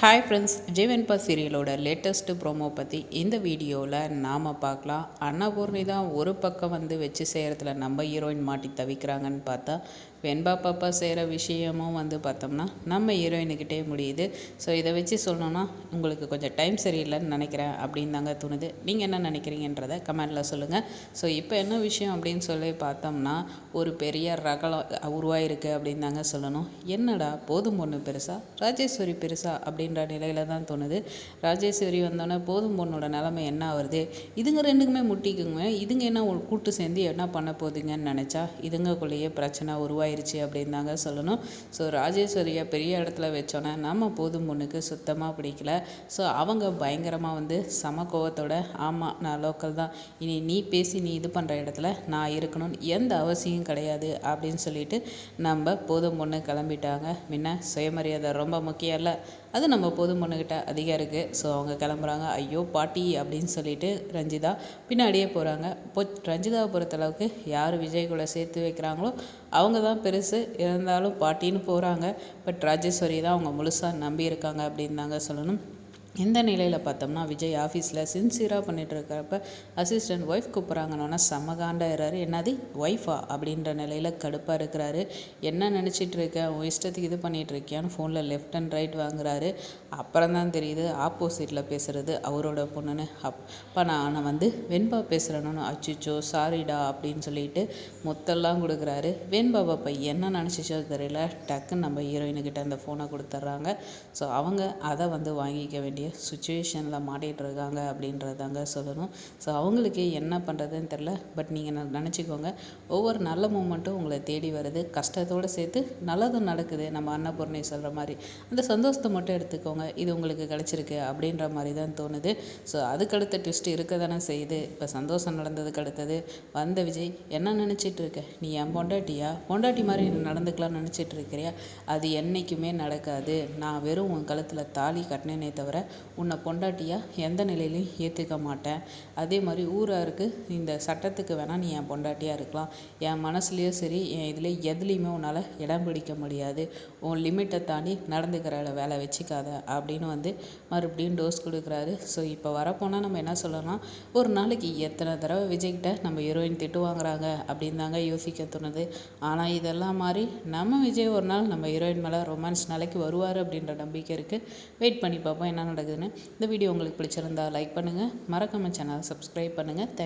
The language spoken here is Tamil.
ஹாய் ஃப்ரெண்ட்ஸ் ஜீவன்பா சீரியலோட லேட்டஸ்ட்டு ப்ரோமோ பற்றி இந்த வீடியோவில் நாம் பார்க்கலாம். அன்னபூர்ணி தான் ஒரு பக்கம் வந்து வச்சு செய்கிறதுல நம்ம ஹீரோயின் மாட்டி தவிக்கிறாங்கன்னு பார்த்தா வெண்பா பாப்பா செய்கிற விஷயமும் வந்து பார்த்தோம்னா நம்ம ஹீரோயினுக்கிட்டே முடியுது. ஸோ இதை வச்சு சொல்லணுன்னா உங்களுக்கு கொஞ்சம் டைம் சரியில்லைன்னு நினைக்கிறேன் அப்படின்னு தாங்க தோணுது. நீங்கள் என்ன நினைக்கிறீங்கன்றத கமெண்டில் சொல்லுங்கள் ஸோ இப்போ என்ன விஷயம் அப்படின்னு சொல்லி பார்த்தோம்னா ஒரு பெரிய ரகலம் உருவாயிருக்கு அப்படின்னு தாங்க சொல்லணும். என்னடா போதும் பொண்ணு பெருசா? ராஜேஸ்வரி பெருசா? அப்படின்ற நிலையில தான் தோணுது. ராஜேஸ்வரி வந்தோடனே போதும் பொண்ணோட நிலமை என்ன ஆகுது இதுங்க ரெண்டுக்குமே முட்டிக்குங்க. இதுங்க என்ன கூட்டு சேர்ந்து என்ன பண்ண போகுதுங்கன்னு நினச்சா இதுங்கக்குள்ளேயே பிரச்சனை உருவாய் ஆயிடுச்சு அப்படின்னு தாங்க சொல்லணும். ஸோ ராஜேஸ்வரியை பெரிய இடத்துல வச்சோன்னே நம்ம போதும் பொண்ணுக்கு சுத்தமாக பிடிக்கல. ஸோ அவங்க பயங்கரமாக வந்து சம கோவத்தோட ஆமாம் நான் லோக்கல் தான். இனி நீ பேசி நீ இது பண்ணுற இடத்துல நான் இருக்கணும்னு எந்த அவசியம் கிடையாது. அப்படின்னு சொல்லிட்டு நம்ம போதும் பொண்ணு கிளம்பிட்டாங்க. முன்ன சுயமரியாதை ரொம்ப முக்கியம் இல்லை. அது நம்ம போதும் அதிகம் இருக்குது ஸோ அவங்க கிளம்புறாங்க. ஐயோ பாட்டி அப்படின்னு சொல்லிட்டு ரஞ்சிதா பின்னாடியே போகிறாங்க இப்போ ரஞ்சிதாவை பொறுத்தளவுக்கு யார் விஜய் கூட சேர்த்து வைக்கிறாங்களோ அவங்க தான் பெருசு. இருந்தாலும் பாட்டின்னு போகிறாங்க பட் ராஜேஸ்வரி தான் அவங்க முழுசாக நம்பி இருக்காங்க அப்படின்னு தாங்க சொல்லணும். இந்த நிலையில் பார்த்தோம்னா விஜய் ஆஃபீஸில் சின்சியராக பண்ணிகிட்டு இருக்கிறப்ப அசிஸ்டன்ட் ஒய்ஃப் கூப்பிட்றாங்கன்னு செம்ம காண்டாயிறாரு. என்னது ஒய்ஃபா அப்படின்ற நிலையில் கடுப்பாக இருக்கிறாரு. என்ன நினச்சிட்டு இருக்கேன் உன் இஷ்டத்துக்கு இது பண்ணிகிட்டு இருக்கியான்னு ஃபோனில் லெஃப்ட் அண்ட் ரைட் வாங்குறாரு. அப்புறம் தான் தெரியுது ஆப்போசிட்டில் பேசுகிறது அவரோட பொண்ணுன்னு. அப்போ நான் வந்து வெண்பா பேசுகிறேன்னு அச்சுச்சோ சாரிடா அப்படின்னு சொல்லிட்டு மொத்தெல்லாம் கொடுக்குறாரு. வெண்பா பாப்பா என்ன நினச்சிச்சோ தெரியல. டக்குன்னு நம்ம ஹீரோயினுக்கிட்ட அந்த ஃபோனை கொடுத்துட்றாங்க. ஸோ அவங்க அதை வந்து வாங்கிக்க வேண்டிய சுச்சுவேஷனில் மாட்டிகிட்ருக்காங்க அப்படின்றதாங்க சொல்லணும். ஸோ அவங்களுக்கு என்ன பண்ணுறதுன்னு தெரில பட் நீங்கள் நினச்சிக்கோங்க. ஒவ்வொரு நல்ல மூமெண்ட்டும் உங்களை தேடி வருது. கஷ்டத்தோடு சேர்த்து நல்லதும் நடக்குது. நம்ம அன்னபூர்ணி சொல்கிற மாதிரி. அந்த சந்தோஷத்தை மட்டும் எடுத்துக்கோங்க. இது உங்களுக்கு கிடச்சிருக்கு அப்படின்ற மாதிரி தான் தோணுது. ஸோ அதுக்கடுத்த ட்விஸ்ட் இருக்க தானே செய்யுது. இப்போ சந்தோஷம் நடந்ததுக்கு அடுத்தது வந்த விஜய் என்ன நினச்சிட்டு இருக்க நீ என் பொண்டாட்டியா? பொண்டாட்டி மாதிரி நடந்துக்கலாம்னு நினச்சிட்டு இருக்கிறியா அது என்றைக்குமே நடக்காது. நான் வெறும் உன் கழுத்தில் தாலி கட்டினேனே தவிர உன்னை பொண்டாட்டியாக எந்த நிலையிலையும் ஏற்றுக்க மாட்டேன். அதே மாதிரி ஊராருக்கு இந்த சட்டத்துக்கு வேணால் நீ என் பொண்டாட்டியாக இருக்கலாம். என் மனசுலேயும் சரி என் இதில் எதுலேயுமே உன்னால் இடம் பிடிக்க முடியாது. உன் லிமிட்டை தாண்டி நடந்துக்கிற வேலை வச்சுக்காத அப்படின்னு வந்து மறுபடியும் டோஸ் கொடுக்குறாரு. ஸோ இப்போ வரப்போனால் நம்ம என்ன சொல்லலாம்? ஒரு நாளைக்கு எத்தனை தடவை விஜய்கிட்ட நம்ம ஹீரோயின் திட்டு வாங்குறாங்க அப்படின்னு தாங்க யோசிக்க தோணுது. ஆனால் இதெல்லாம் மாதிரி நம்ம விஜய் ஒரு நாள் நம்ம ஹீரோயின் மேலே ரொமான்ஸ் நாளைக்கு வருவார் அப்படின்ற நம்பிக்கை இருக்குது வெயிட் பண்ணி பார்ப்போம் என்ன நடக்குதுன்னு இந்த வீடியோ உங்களுக்கு பிடிச்சிருந்தா லைக் பண்ணுங்கள் மறக்காமல் சேனலை சப்ஸ்கிரைப் பண்ணுங்கள் தேங்க்